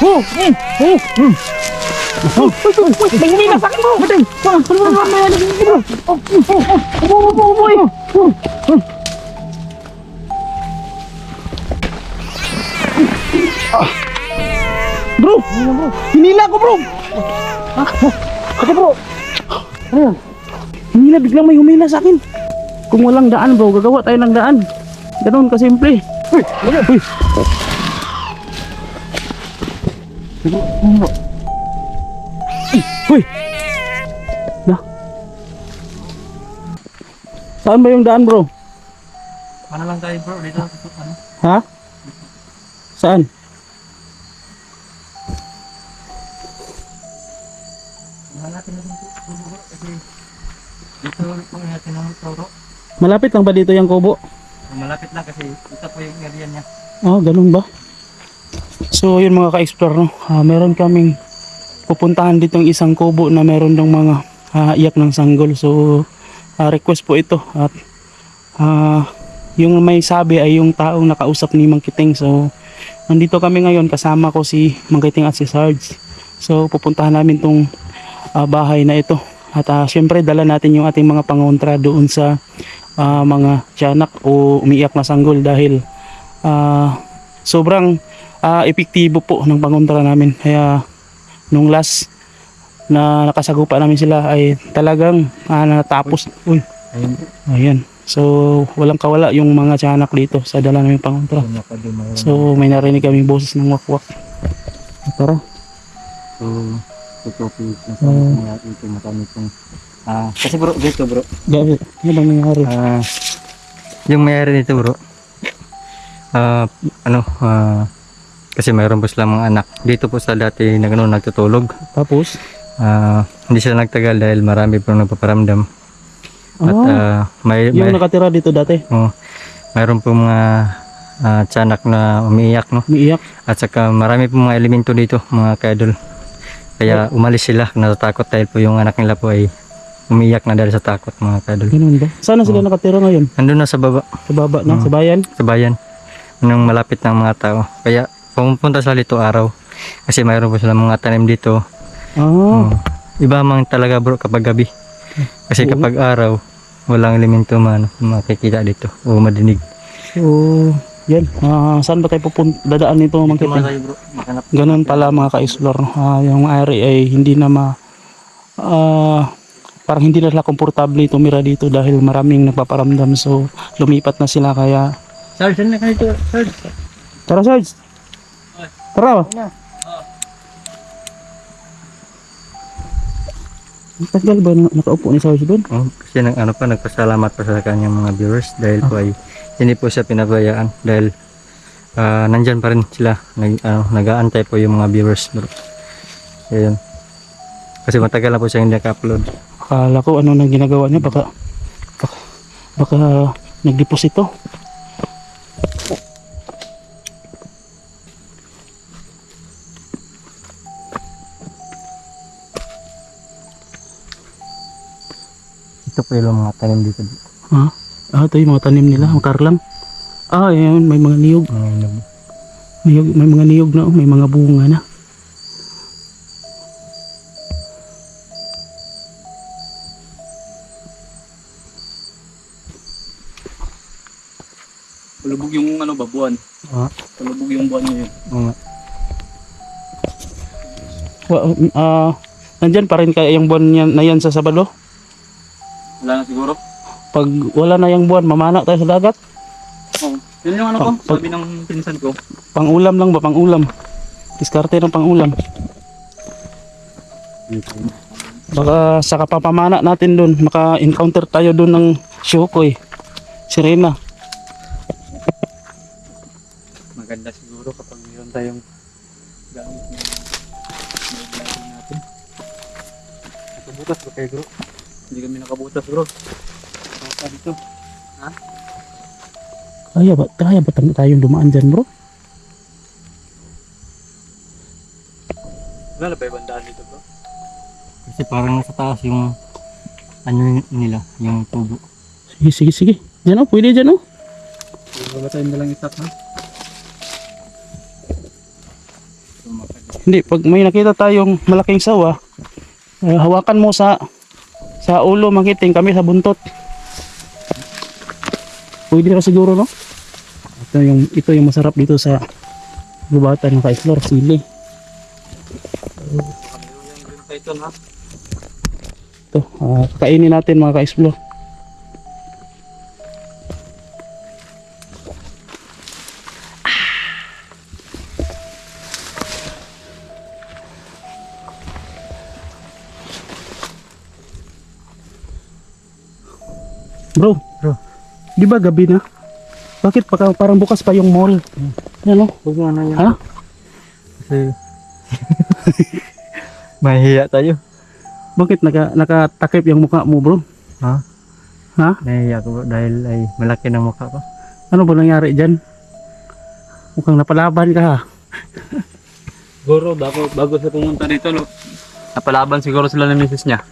Oh, eh, eh, hmm. Oh, na sakit mo. Oh. Bro, hinila ko bro. Ha? Kasi bro, ano yan? Hinila, biglang may humila sa akin. Kung walang daan bro, gagawa tayo ng daan. Ganun kasimple. Uy, uy, uy. Uy! Na? Saan ba yung daan bro? Ano lang tayo bro, dito ano? Ha? Saan? Bro kasi dito natin ang toro. Malapit lang ba dito yung kubo? Malapit lang kasi ito po yung area niya. Ah, ganun ba? So, yun mga ka-explore, no? Ah, meron kaming pupuntahan dito yung isang kubo na meron ng mga ah, iyak ng sanggol. So, ah, request po ito. At ah, yung may sabi ay yung taong nakausap ni Mang Kiting. So, nandito kami ngayon kasama ko si Mang Kiting at si Sarge. So, pupuntahan namin tong ah, bahay na ito. At ah, syempre, dala natin yung ating mga pangontra doon sa ah, mga tiyanak o umiiyak na sanggol dahil ah, sobrang ah, epektibo po ng pangontra namin. Kaya nung last na nakasagupa namin sila ay talagang ah, natapos. Uy, Ayun, ayan. So, walang kawala yung mga tiyanak dito sa dala namin pangontra. So, may narinig kaming boses ng wakwak. Tara. So, ito po yung sinasabi niya ito marami pong ah kasi bro dito bro Gabi, ano bang nangyari? ah yung mayari nito bro ah ano ah kasi mayroon po silang mga anak. Dito po sa dati na gano'n nagtutulog. Tapos? ah hindi sila nagtagal dahil marami po nagpaparamdam. At Ah, ah, may, yung may nakatira dito dati, oh, mayroon po mga ah, tiyanak na umiiyak no? Umiiyak. at saka marami po mga elemento dito mga kaidol. Kaya umalis sila natatakot dahil po yung anak nila po ay umiiyak na dahil sa takot mga kaidol. Ganun ba? Sana sila nakatira ngayon? nandun na sa baba. Sa baba na, Mm. sa bayan? sa bayan nung malapit ng mga tao. Kaya pumupunta sila dito araw kasi mayroon po sila mga tanim dito Ah, Mm. iba man talaga bro kapag gabi kasi Oo. kapag araw walang elemento man makikita dito o madinig so, yan. Ah, saan ba tayo pupunta? Dadaan nito, Kiting? bro makanap Ganun pala mga ka-explore. no? Ah, yung area ay hindi na ma... ah, parang hindi na sila komportable tumira dito dahil maraming nagpaparamdam. So, lumipat na sila kaya... Sarge saan na ka dito Sarge Tara, Sarge! Tara! Ang Tagal ba na nakaupo ni Sarge doon? Oh, kasi nang ano pa nagpasalamat pa sa kanyang mga viewers dahil po ay hindi po siya pinabayaan dahil ah, nandyan pa rin sila nag ano, nag-aantay po yung mga viewers bro. Ayun. Kasi matagal na po siya hindi naka-upload. Akala ko ano nang ginagawa niya. Baka... Baka... Baka nagdeposito. Po yung mga tanim dito. Ha? Ah, ito yung mga tanim nila. Ang karlang. Ah, yun. May mga niyog. Um, Niyog, may mga niyog na, oh, may mga bunga na. Palubog yung ano ba, buwan. ah, Palubog yung buwan niya. mga, Well, ah, nandyan pa rin kaya yung buwan niya, na yan sa Sabado? Pag wala na yung buwan, mamana tayo sa dagat? Oh, yun yung ano ko, sabi ng pinsan ko. Pang-ulam lang ba? Pang-ulam. Diskarte ng pang-ulam. Baka sa kapapamana natin doon, maka-encounter tayo doon ng Shokoy. Sirena. Maganda siguro kapag mayroon tayong gamit na natin. Nakabutas ba kayo bro? Hindi kami nakabutas bro. Dito. Kaya ba, kaya ba tayong tayong dumaan dyan bro? Wala ba ibang daan dito bro? Kasi parang nasa taas yung ano nila, yung tubo. Sige, sige, sige. Dyan o, pwede dyan o. Wala tayo na lang itap ha? Hindi, pag may nakita tayong malaking sawa, eh, hawakan mo sa sa ulo magiting kami sa buntot. Pwede na siguro no? Ito yung ito yung masarap dito sa gubatan ng ka-explore sili. Ito na. Ito, ah, kainin natin mga ka-explore. Bro, Bro. Di ba gabi na? Bakit pa, parang bukas pa yung mall? Ano? Huwag mo na yan. Ha? Kasi... Mahihiya tayo. Bakit naka, nakatakip yung mukha mo bro? Ha? Ha? Nahihiya ko bro dahil ay malaki ng mukha ko. Ano ba nangyari dyan? Mukhang napalaban ka ha. Siguro bago bago sa pumunta dito no. Napalaban siguro sila ng misis niya.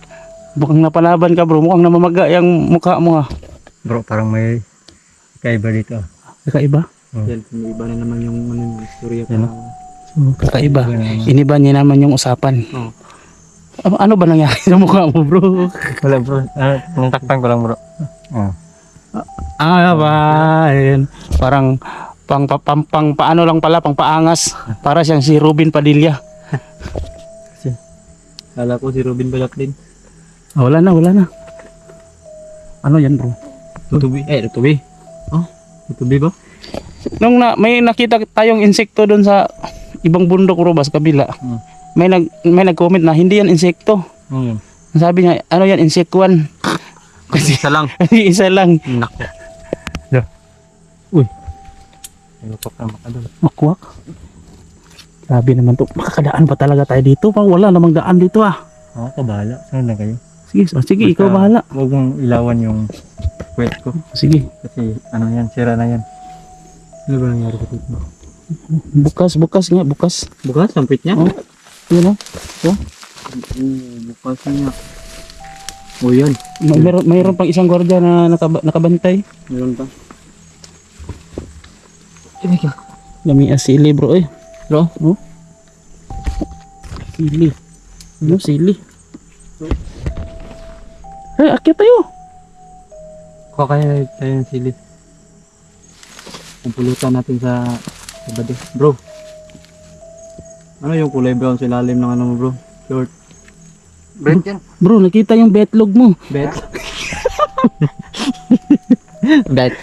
Mukhang napalaban ka bro. Mukhang namamaga yung mukha mo ha. Bro, parang may kaiba dito. Kakaiba? Yan, may iba na naman yung ano yung istorya Yan, pa. So, kakaiba. Iniba niya naman yung usapan. Oo. Ano, ano ba nangyari sa mukha mo bro? Wala bro. Ah, natakpan ko lang bro. Oh. Ah ba? Ayun. Parang pang, pang, pang, pang paano lang pala, pang paangas. Para siyang si Ruben Padilla. Kala ko si Robin Balak din. Ah, wala na, wala na. Ano yan bro? Tutubi. Eh, tutubi. Oh, tutubi ba? Nung na, may nakita tayong insekto doon sa ibang bundok bro ba sa kabila. Hmm. May nag may nag-comment na hindi yan insekto. Oo. Mm. Sabi niya, ano yan, insekwan. Kasi isa lang. Isa lang. Nako. Ay, upap na makadol. Makwak. Grabe naman to. Makakadaan pa talaga tayo dito. Pa wala namang daan dito ah. Ako ka bahala. Saan na kayo? Sige, oh, sige, Basta- ikaw bahala. Huwag mong ilawan yung kwet ko. Sige, Kasi ano yan, sira na yan. Ano ba nangyari sa mo? bukas, bukas nga, bukas. Bukas, ang pit niya? Oh. Yun oh. Oo, bukas niya. O yan. May, meron, mayroon pang isang gwardiya na nakaba, nakabantay. Meron pa. Lami ang sili bro eh. Bro? Oh. Sili. Ano sili? Ay, akit tayo. Kuha kaya tayo ng sili. Pumpulutan natin sa sa bade. Bro. Ano yung kulay brown sa ilalim ng ano mo bro? Short. Brent yan. Bro, nakita yung betlog mo. Bet. Bet.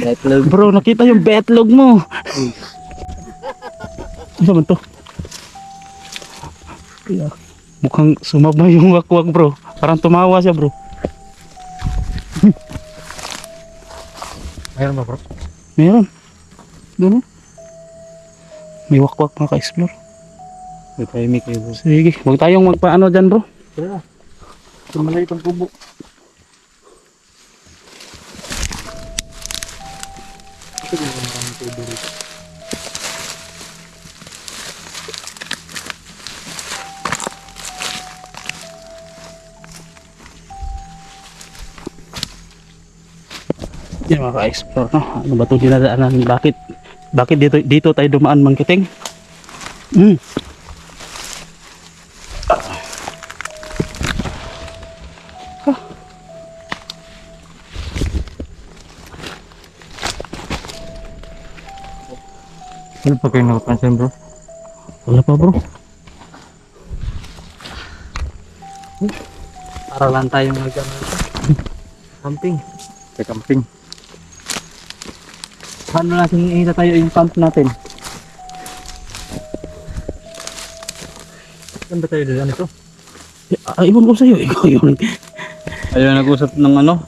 Bet love. Bro, nakita yung betlog mo. Ano man to? Yeah. Mukhang sumabay yung wakwak bro. Parang tumawa siya bro. Mayroon ba bro? Meron. Doon oh. May wakwak mga ka-explore. May tahimik kayo bro. Sige, huwag tayong magpaano dyan bro. Tara. Tumalay itong kubo. Yan mga ka-explore no. Ano ba itong dinadaanan? Bakit? Bakit dito, dito tayo dumaan mangkiting? Hmm. Ano pa kayo nakapansin bro? Wala pa bro. Para lang tayong nag camping. Sa camping. Paano natin iita tayo yung camp natin? Saan ba tayo doon ito? Ah, iwan ko sa'yo. Ikaw yun. Ayaw nag-usap ng ano?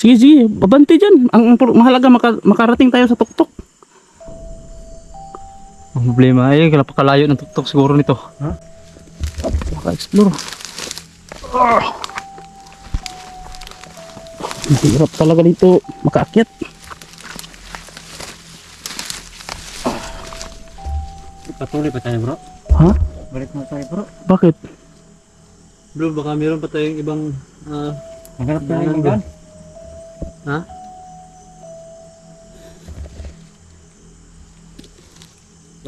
Sige, sige. Babante dyan. Ang, ang mahalaga maka, makarating tayo sa tuktok. Ang problema ay napakalayo ng tuktok siguro nito. Maka-explore. Ang hirap talaga dito makaakyat. Patuloy pa tayo bro. Ha? Balik mo tayo bro. Bakit? Bro, baka meron pa tayong ibang uh, Maghanap na ibang gun. Ha?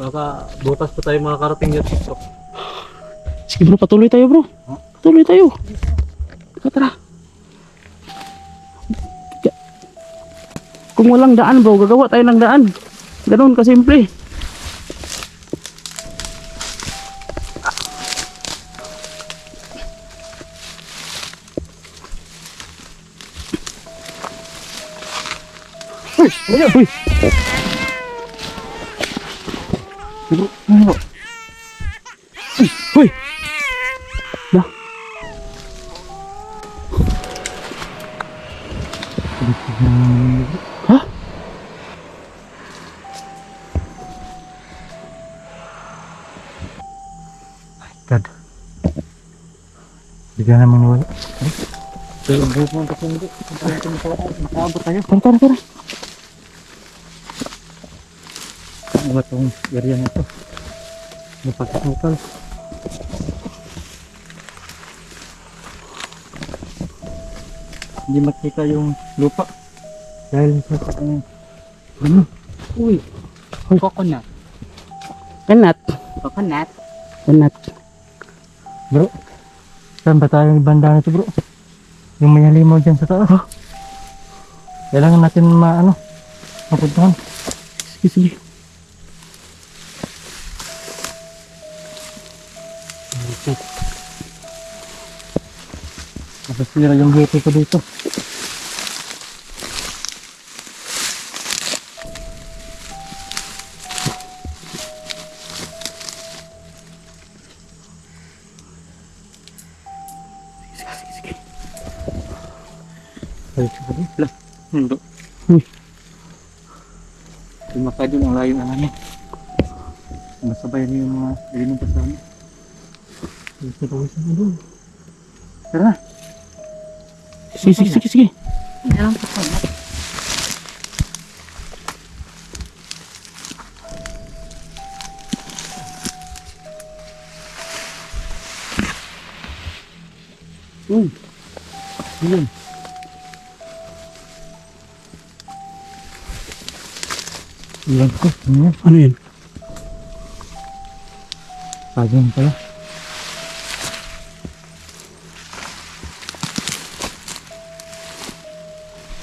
Baka bukas pa tayo makakarating dyan. Sige bro, patuloy tayo bro. Patuloy tayo. Tara, tara. Kung walang daan bro, gagawa tayo ng daan. Ganun kasimple. Uy! Uy! Bro? Uy! Bigla naman wala. Pero ang buhok mo kasi hindi. Makaabot tayo. Tara, tara, tara. Ano ba itong area na ito? Napagkakukal. Hindi makita yung lupa. Dahil sa ano, ano? Uy. Coconut. Kanat. Coconut. Kanat. Bro, saan ba tayo banda na ito bro? Yung may halimaw dyan sa taas. Kailangan natin maano, mapuntahan. Sige, sige. Napasira yung hiti ko dito. Makado ang layo na namin. Masabay niyo yung mga ilimin pa sa amin. Pa doon. Tara na. Sige, sige, sige, sige. Ang coconut. Uy. Yun. Ilan ko. Ano yan? Ano yun? Saging pala.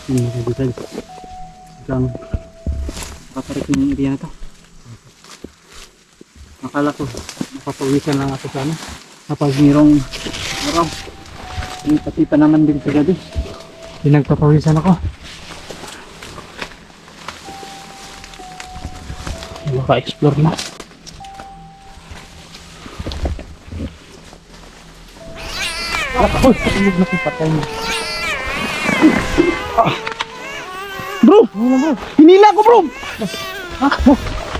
Ano yung design? Hanggang makakarating yung area na to. Akala ko, mapapawisan lang ako sana. Kapag mayroong araw, may pati pa naman din sa gabi. Pinagpapawisan ako. Maka-explore na. Uy, patulog na kong patay mo. Bro! Hinila ko bro!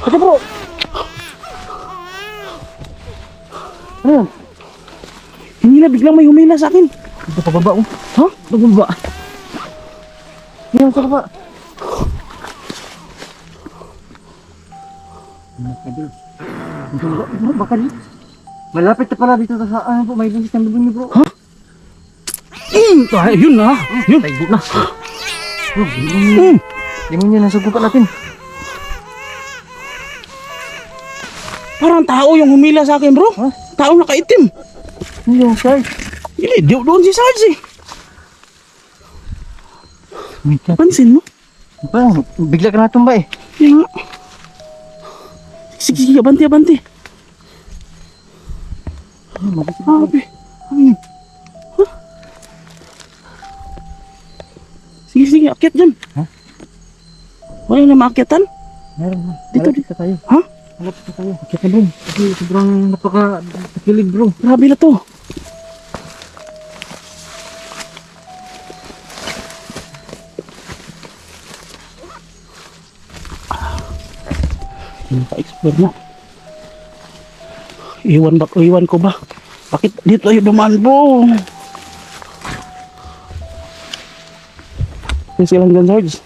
Ate bro! Ano yan? Hinila, biglang may humila sa akin. Ito pababa oh. Ha? Nagumba. Yan sa baba. Baka dito. Malapit na pala dito sa ano po, may bulis ng bubong bro. Ha? Mm, ah, yun na. Yun. Taigo na. Mm. Limon yun ang sugupan natin. Parang tao yung humila sa akin bro. Ha? Tao nakaitim. Ano yung shark? Hindi, di doon si Sarge eh. Pansin mo? Parang bigla ka natumba eh. Yan nga. Sige, sige, abanti, abanti. Sabi. Ano yun? Huh? Sige, sige, akyat dyan. Ha? Wala na maakyatan? Meron na. Dito, na tayo. Ha? Malapit na tayo. Kaya ka bro. Kasi sobrang napaka takilig bro. Grabe na to. Na. Iwan ba? Iwan ko ba? Bakit dito tayo dumaan bro? Kasi lang dyan, Sarge.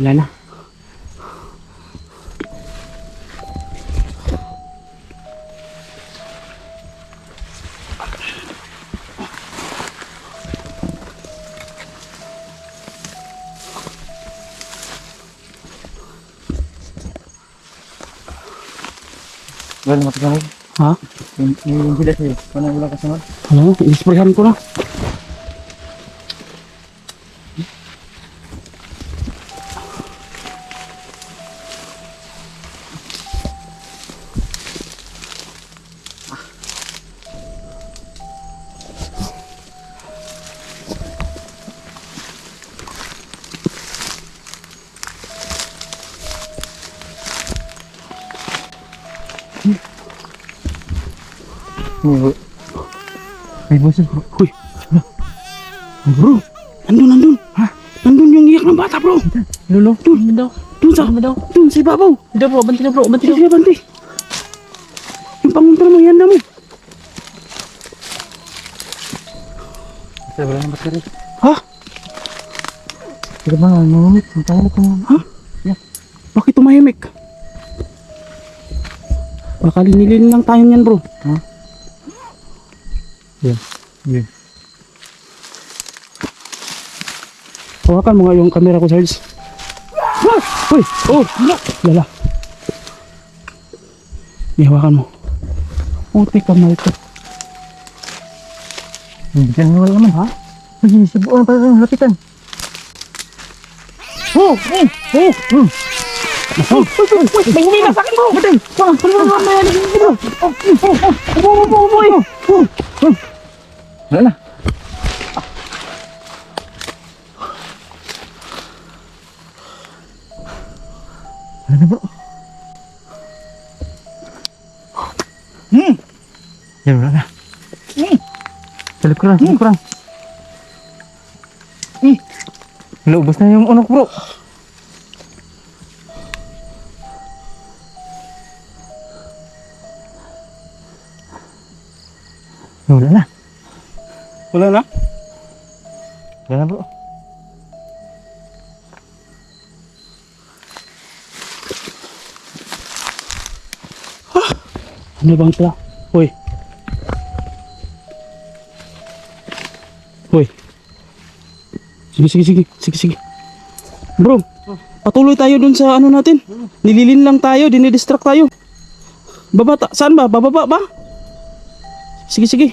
Wala na. Well, matagal. Ha? Yung sila sa'yo. Paano wala ka sa Ano? Inisprayan ko na. May boses bro. Uy. Bro, nandun, nandun. Ha? Nandun yung iyak ng bata, bro. Lolo. Dun, daw. dun sa, Ano daw? dun sa ibabaw. Hindi bro, banti na bro, banti Sige, sige, banti. Yung panguntra mo, yan na mo. Kasi wala nang battery. Ha? Sige ba, tayo na kung... Ha? Bakit tumahimik? Baka linilin lang tayo niyan, bro. Ha? Yan. Yan. Hawakan mo nga yung camera ko, Charles. Ah! Uy! Oh! Lala. Ihawakan mo. Puti ka, Marco. Bigyan mo naman ha? Ay, sibuan pa rin, lapitan. Oh! Oh! Oh! Hmm. Oh! Uy! Uy! Uy! May humina sa akin, bro! Batay! Parang, parang, parang, may ano dito, bro! Oh! Oh! Oh! kurang, hmm. kurang. Eh. Naubos na yung unok, bro. Eh, wala na. Wala na? Wala na, bro. Ah! Ano bang ito? Hoy. Sige, sige, sige. Sige, sige. Bro, patuloy tayo dun sa ano natin. Nililin lang tayo, dinidistract tayo. Baba, ta- saan ba? Bababa ba? Sige, sige.